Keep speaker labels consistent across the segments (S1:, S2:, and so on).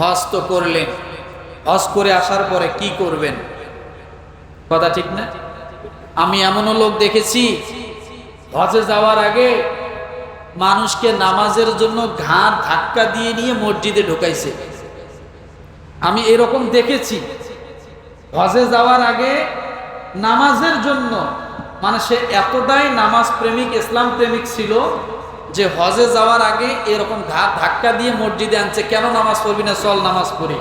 S1: হজ তো করলেন। হজ করে আসার পরে কি করবেন? কথা ঠিক না? আমি এমনও লোক দেখেছি, হজে যাওয়ার আগে মানুষকে নামাজের জন্য ঘাট ধাক্কা দিয়ে নিয়ে মসজিদে ঢুকাইছে। আমি এরকম দেখেছি। হজে যাওয়ার আগে নামাজের জন্য মানে সে এতটাই নামাজ প্রেমিক ইসলাম প্রেমিক ছিল যে হজে যাওয়ার আগে এরকম ধাক্কা দিয়ে মসজিদে আনছে, কেন নামাজ পড়বি না? চল নামাজ পড়ি।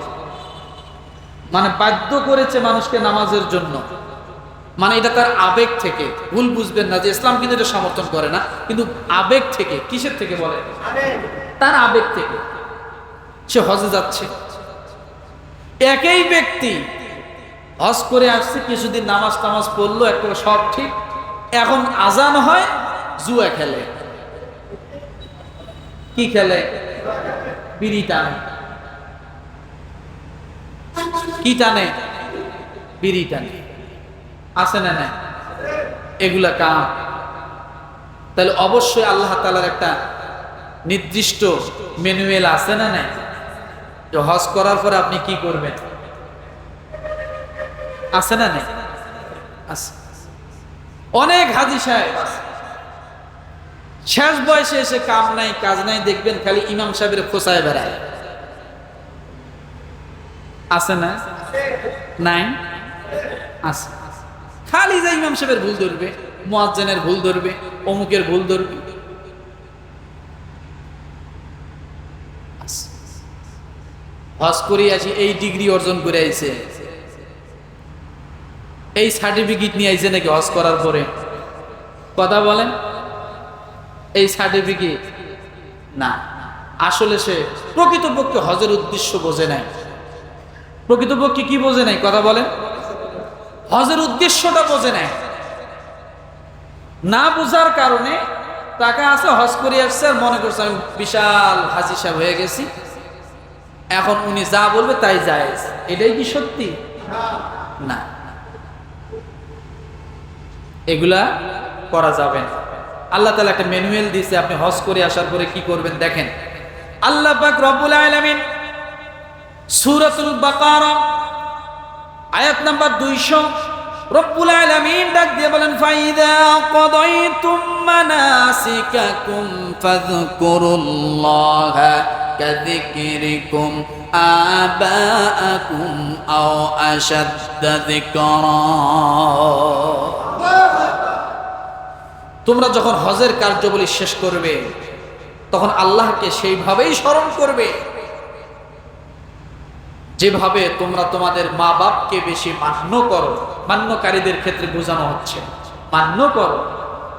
S1: মানে বাধ্য করেছে মানুষকে নামাজের জন্য। মানে এটা তার আবেগ থেকে। ভুল বুঝবেন না যে ইসলাম কিন্তু এটা সমর্থন করে না, কিন্তু আবেগ থেকে, কিসের থেকে বলে? তার আবেগ থেকে। সে হজে যাচ্ছে। একই ব্যক্তি হজ করে আসছে, কিছুদিন নামাজ টামাজ পড়ল একটা সব ঠিক। এখন আজান হয়, জুয়া খেলে। কি খেলে? বিড়ি টানে। কি টানে? বিড়ি টানে। আছে না না এগুলা কাম তাহলে অবশ্যই আল্লাহ তালার একটা নির্দিষ্ট ম্যানুয়াল আছে না নাই? যে হজ করার পরে আপনি কি করবেন? আছে না নাই? আছে। অনেক হাজি সাহেব আছে। শেষ বয়সে এসে কাম নাই, কাজ নাই, দেখবেন খালি ইমাম সাহেবের খোসায় বেড়ায়। আছে না? নাই? আছে। খালি যে ইমাম সাহেবের ভুল ধরবে, মোয়াজ্জেনের ভুল ধরবে, অমুকের ভুল ধরবে। আছে। হজ করে আসি, এই ডিগ্রি অর্জন করে আইছে। এই সার্টিফিকেট নিয়ে আইছে নাকি হজ করার পরে? কথা বলেন। এই সার্টিফিকেট না। আসলে সে প্রকৃতপক্ষে হজের উদ্দেশ্য বোঝে নাই। প্রকৃতপক্ষে কি বোঝে নাই? কথা বলেন। হজের উদ্দেশ্যটা বোঝে নাই। না বোঝার কারণে টাকা আছে হজ করে আসছে আর মনে করছে আমি বিশাল হাজি সাহেব হয়ে গেছি। এখন উনি যা বলবে তাই যায় এটাই কি সত্যি? না। এগুলা করা যাবে না। আল্লাহ তালা একটা ম্যানুয়াল দিয়েছে আপনি হজ করে আসার পরে কি করবেন দেখেন। আল্লাহ পাক রব্বুল আলামিন সূরাতুল বাকারা, আয়াত নাম্বার 200 রব্বুল আলামিন ডাক দিয়ে বলেন, ফাইদা কদাইতুম মানাসিকাকুম ফাযকুরুল্লাহা কাযিকরিকুম আবাআকুম আও আশাদ্দা যিকরা। তোমরা যখন হজের কার্যবলী শেষ করবে, তখন আল্লাহকে সেইভাবেই স্মরণ করবে। যেভাবে তোমরা তোমাদের মা বাপকে বেশি মান্য করো, মান্যকারীদের ক্ষেত্রে বোঝানো হচ্ছে, মান্য করো,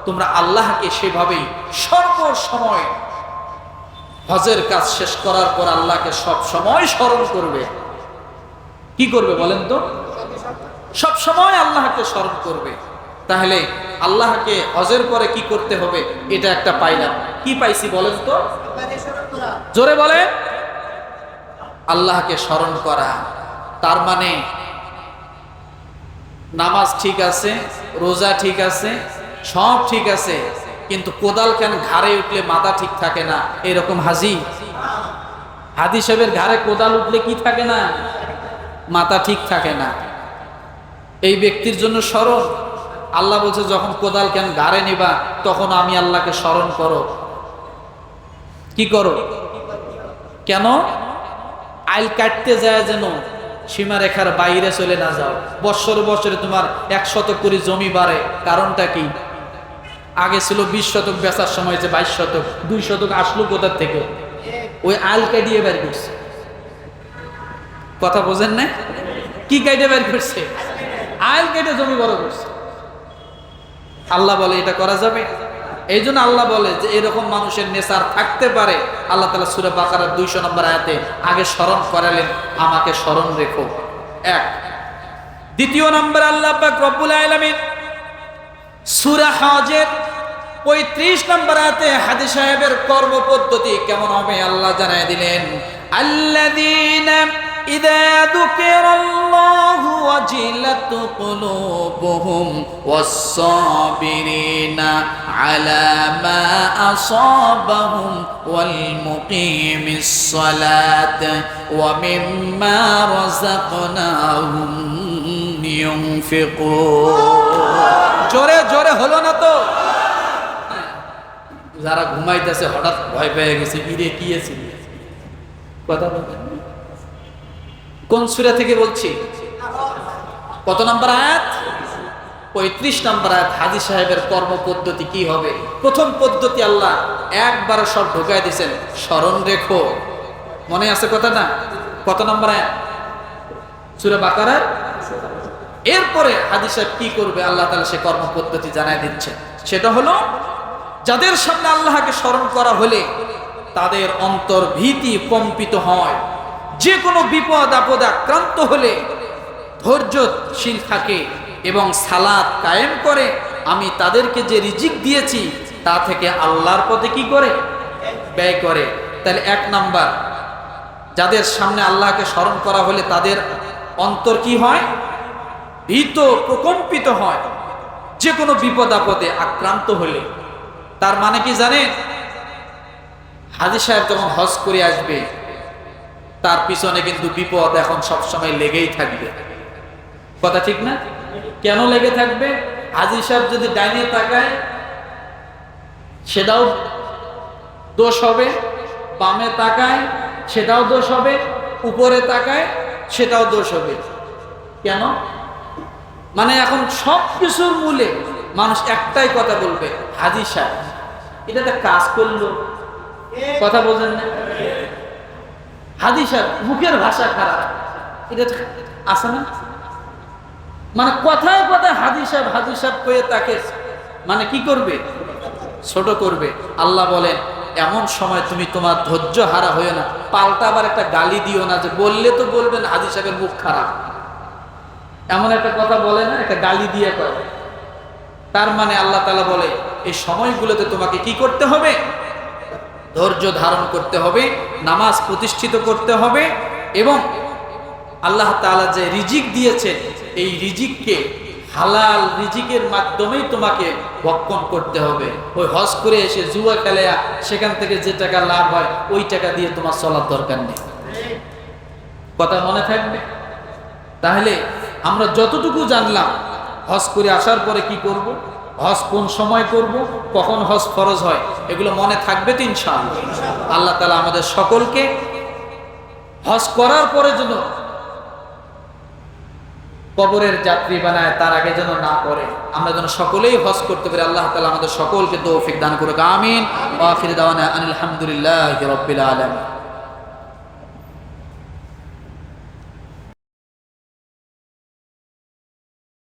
S1: তোমরা আল্লাহকে সেভাবেই সর্বসময় হজের কাজ শেষ করার পর আল্লাহকে সব সময় স্মরণ করবে। কি করবে বলেন তো? সব সময় আল্লাহকে স্মরণ করবে। তাহলে আল্লাহকে হজের পরে কি করতে হবে? এটা একটা পাইলাম। কি পাইছি বলেন তো? জোরে বলে আল্লাহকে স্মরণ করা। তার মানে নামাজ ঠিক আছে, রোজা ঠিক আছে, সব ঠিক আছে, কিন্তু কোদাল কেন ঘাড়ে উঠলে মাথা ঠিক থাকে না? এরকম হাজি। হাদি সাহেবের ঘাড়ে কোদাল উঠলে কি থাকে না? মাথা ঠিক থাকে না। এই ব্যক্তির জন্য স্মরণ। আল্লাহ বলছে, যখন কোদাল কেন গাড়ে নিবা, তখন আমি আল্লাহকে স্মরণ করো। কি করো? কেন? আইল কাটতে যায় যেন, সীমারেখার বাইরে চলে না যাও। বৎসরে বছরে তোমার এক শতক করে জমি বাড়ে। কারণটা কি? আগে ছিল বিশ শতক বেচার সময় যে বাইশ শতক দুই শতক আসলো কোথার থেকে। ওই আইল কাটিয়ে বের করছে। কথা বোঝেন না? কি কাইটে বের করছে? আইল কেটে জমি বড় করছে। আল্লাহ বলে এটা করা যাবে এই জন্য আল্লাহ বলে যে এরকম মানুষের নেশার থাকতে পারে আল্লাহ তালা সুরে বাকারার দুইশো নম্বর আয়াতে আগে স্মরণ করালেন আমাকে স্মরণ রেখো এক দ্বিতীয় নম্বর আল্লাহ পাক রব্বুল আলামিন সূরা হজের পঁয়ত্রিশ নম্বর আয়াতে হাদি সাহেবের কর্ম পদ্ধতি কেমন হবে আল্লাহ জানাই দিলেন আল্লাযীনা إذا ذكر الله وجلت قلوبهم والصابرين على ما أصابهم والمقيم الصلاة ومما رزقناهم ينفقون জোরে জোরে হলো না তো যারা ঘুমাইতেছে হঠাৎ ভয় পেয়ে গেছে ইরে কি আছে কথা বলবেন কোন সুরা থেকে বলছি কত নম্বর আয়াত? পঁয়ত্রিশ নম্বর আয়াত, হাজি সাহেবের কর্ম পদ্ধতি কি হবে? প্রথম পদ্ধতি আল্লাহ একবার সব ঢুকাই দিয়েছেন, স্মরণ রেখো। মনে আছে কথা না? কত নম্বর আয়াত? সুরা বাকারার এরপরে হাজি সাহেব কি করবে? আল্লাহ তালা সে কর্ম পদ্ধতি জানাই দিচ্ছে সেটা হলো, যাদের সামনে আল্লাহকে স্মরণ করা হলে তাদের অন্তর ভীতি কম্পিত হয়। যে কোনো বিপদ, আপদে, আক্রান্ত হলে ধৈর্যশীল থাকে এবং সালাদ কায়েম করে, আমি তাদেরকে যে রিজিক দিয়েছি, তা থেকে আল্লাহর পথে কি করে? ব্যয় করে। তাহলে এক নাম্বার, যাদের সামনে আল্লাহকে স্মরণ করা হলে তাদের অন্তর কি হয়? ভীত প্রকম্পিত হয়। যে কোনো বিপদ আপদে আক্রান্ত হলে। তার মানে কি জানে হাজি সাহেব যখন হজ করে আসবে, তার পিছনে কিন্তু বিপদ এখন সবসময় লেগেই থাকবে। কথা ঠিক না? কেন লেগে থাকবে? হাজি সাহেব যদি ডাইনে তাকায়, সেটাও দোষ হবে। বামে তাকায়, সেটাও দোষ হবে। উপরে তাকায়, সেটাও দোষ হবে। কেন? মানে এখন সব কিছুর মূলে মানুষ একটাই কথা বলবে, হাজি সাহেব। এটা একটা কাজ করল। কথা বলছেন না? হাজি সাহেব, মুখের ভাষা খারাপ। এটা আছে না? মানে কথায় কথায় হাজি সাহেব হাজি সাহেব কয়ে তাকে মানে কি করবে? ছোট করবে। আল্লাহ বলেন, এমন সময় তুমি তোমার ধৈর্য হারা হয়ে না। পাল্টা আবার একটা গালি দিও না যে বললে তো বলবেন হাজি সাহেবের মুখ খারাপ। এমন একটা কথা বলে না, একটা গালি দিয়ে করে তার মানে আল্লাহ তালা বলে, এই সময়গুলোতে তোমাকে কি করতে হবে? ধৈর্য ধারণ করতে হবে, নামাজ প্রতিষ্ঠিত করতে হবে এবং আল্লাহ তাআলা যে রিজিক দিয়েছে এই রিজিককে, হালাল রিজিকের মাধ্যমেই তোমাকে ভক্ষণ করতে হবে। ওই হজ করে এসে জুয়া খেলে সেখান থেকে যে টাকা লাভ হয়, ওই টাকা দিয়ে তোমার চলার দরকার নেই। কথা মনে থাকবে? তাহলে আমরা যতটুকু জানলাম, হজ করে আসার পরে কি করব? হজ কোন সময় করব? কখন হজ ফরজ হয়? এগুলো মনে থাকবে তো ইনশাআল্লাহ। আল্লাহ তালা আমাদের সকলকে হজ করার পরে যেন কবরের যাত্রী বানায়, তার আগে যেন না করে। আমরা যেন সকলেই হজ করতে পারি, আল্লাহ তালা আমাদের সকলকে তৌফিক দান করুক, আমিন। আলহামদুলিল্লাহ রবিল আনিল হামদুলিল্লাহি রাব্বিল আলামিন।